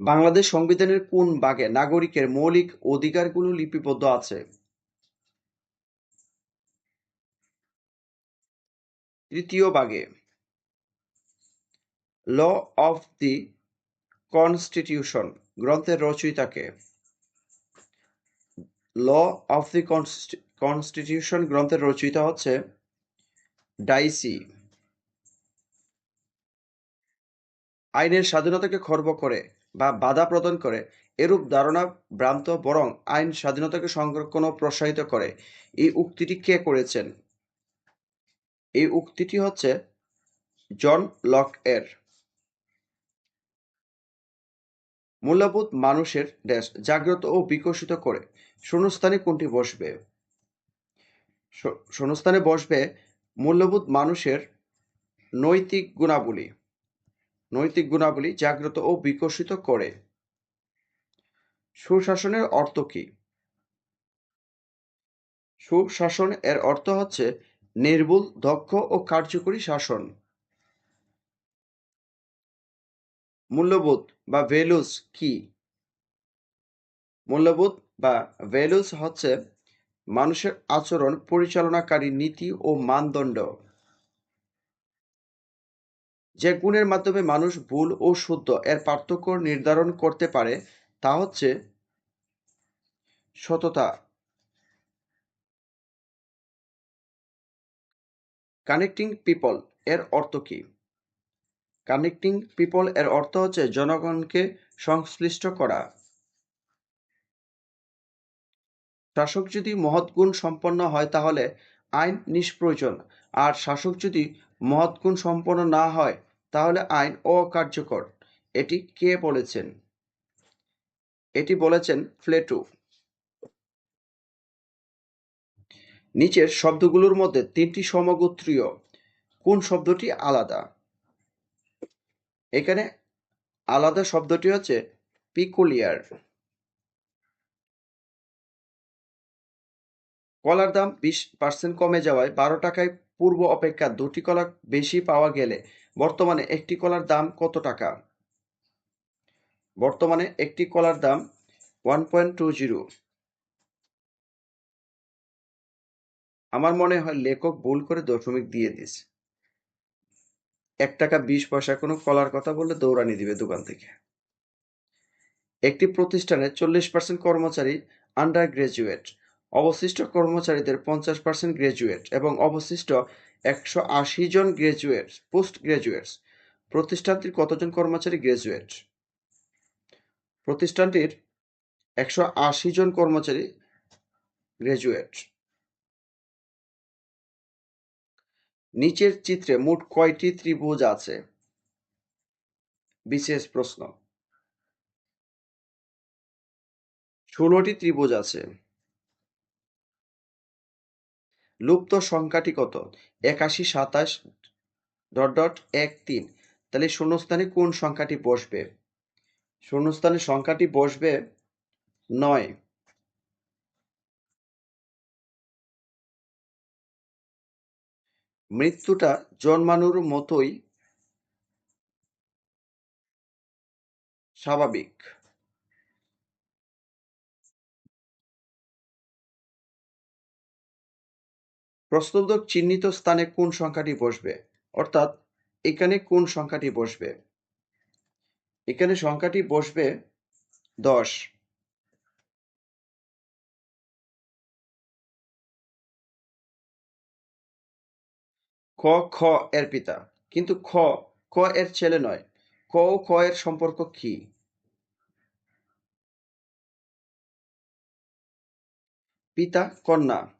বাংলাদেশ সংবিধানের কোন ভাগে নাগরিকের মৌলিক অধিকারগুলো লিপিবদ্ধ আছে? তৃতীয় ভাগে। ল অফ দি কনস্টিটিউশন গ্রন্থের রচয়িতা কে? ল অফ দি কনস্টিটিউশন গ্রন্থের রচয়িতা হচ্ছে ডাইসি। আইনের স্বাধীনতাকে খর্ব করে বা বাধা প্রদান করে, এরূপ ধারণা ভ্রান্ত বরং আইন স্বাধীনতাকে সংরক্ষণ ও প্রসারিত করে। এই উক্তিটি কে করেছেন? এই উক্তিটি হচ্ছে জন লক এর। মূল্যবোধ মানুষের দেশ, জাগ্রত ও বিকশিত করে। শূন্যস্থানে কোনটি বসবে? শূন্যস্থানে বসবে মূল্যবোধ মানুষের নৈতিক গুণাবলী। নৈতিক গুণাবলী জাগ্রত ও বিকশিত করে। সুশাসনের অর্থ কি? সুশাসন এর অর্থ হচ্ছে নির্ভুল দক্ষ ও কার্যকরী শাসন। মূল্যবোধ বা ভ্যালুস কি? মূল্যবোধ বা ভ্যালুস হচ্ছে মানুষের আচরণ পরিচালনাকারী নীতি ও মানদণ্ড। যে গুণের মাধ্যমে মানুষ ভুল ও শুদ্ধ এর পার্থক্য নির্ধারণ করতে পারে, তা হচ্ছে সততা। কানেক্টিং পিপল এর অর্থ কি? কানেক্টিং পিপল এর অর্থ হচ্ছে জনগণকে সংশ্লিষ্ট করা। শাসক যদি মহৎ গুণ সম্পন্ন হয়, তাহলে আইন নিষ্প্রয়োজন। আর শাসক যদি মহৎ গুণ সম্পন্ন না হয় তাহলে আইন অকার্যকর। এটি কে বলেছেন? এটি বলেছেন প্লেটো নিচের শব্দগুলোর মধ্যে তিনটি সমগোত্রীয়। কোন শব্দটি আলাদা? এখানে আলাদা শব্দটি হচ্ছে পিকুলিয়ার। কলার দাম বিশ পার্সেন্ট কমে যাওয়ায় বারো টাকায় পূর্ব অপেক্ষা দুটি কলা বেশি পাওয়া গেলে বর্তমানে একটি কলার দাম কত টাকা? বর্তমানে একটি কলার দাম ওয়ান পয়েন্ট টু জিরো আমার মনে হয় লেখক ভুল করে দশমিক দিয়ে দিস। এক টাকা বিশ পয়সা কোনো কলার কথা বললে দৌড়ানি দিবে দোকান থেকে। একটি প্রতিষ্ঠানে চল্লিশ পার্সেন্ট কর্মচারী আন্ডার গ্রাজুয়েট অবশিষ্ট কর্মচারীদের পঞ্চাশ পার্সেন্ট গ্রাজুয়েট এবং অবশিষ্ট একশো আশি জন গ্রাজুয়েট পোস্ট গ্রাজুয়েটস। প্রতিষ্ঠানটির কতজন কর্মচারী গ্রাজুয়েট? প্রতিষ্ঠানটির একশো আশি জন কর্মচারী গ্রাজুয়েট। নিচের চিত্রে মোট কয়টি ত্রিভুজ আছে? বিশেষ প্রশ্ন। ষোলোটি ত্রিভুজ আছে। লুপ্ত সংখ্যাটি কত? একাশি, সাতাশ, ডট ডট, এক, তিন। তাহলে শূন্যস্থানে কোন সংখ্যাটি বসবে? শূন্যস্থানে সংখ্যাটি বসবে নয়। মৃত্যুটা জন্মানোর মতোই স্বাভাবিক। প্রশ্নোত্তর চিহ্নিত স্থানে কোন সংখ্যাটি বসবে? অর্থাৎ, এখানে কোন সংখ্যাটি বসবে? এখানে সংখ্যাটি বসবে দশ। খ খ এর পিতা। কিন্তু খ খ এর ছেলে নয়। ক ও খ এর সম্পর্ক কি? পিতা, কন্যা।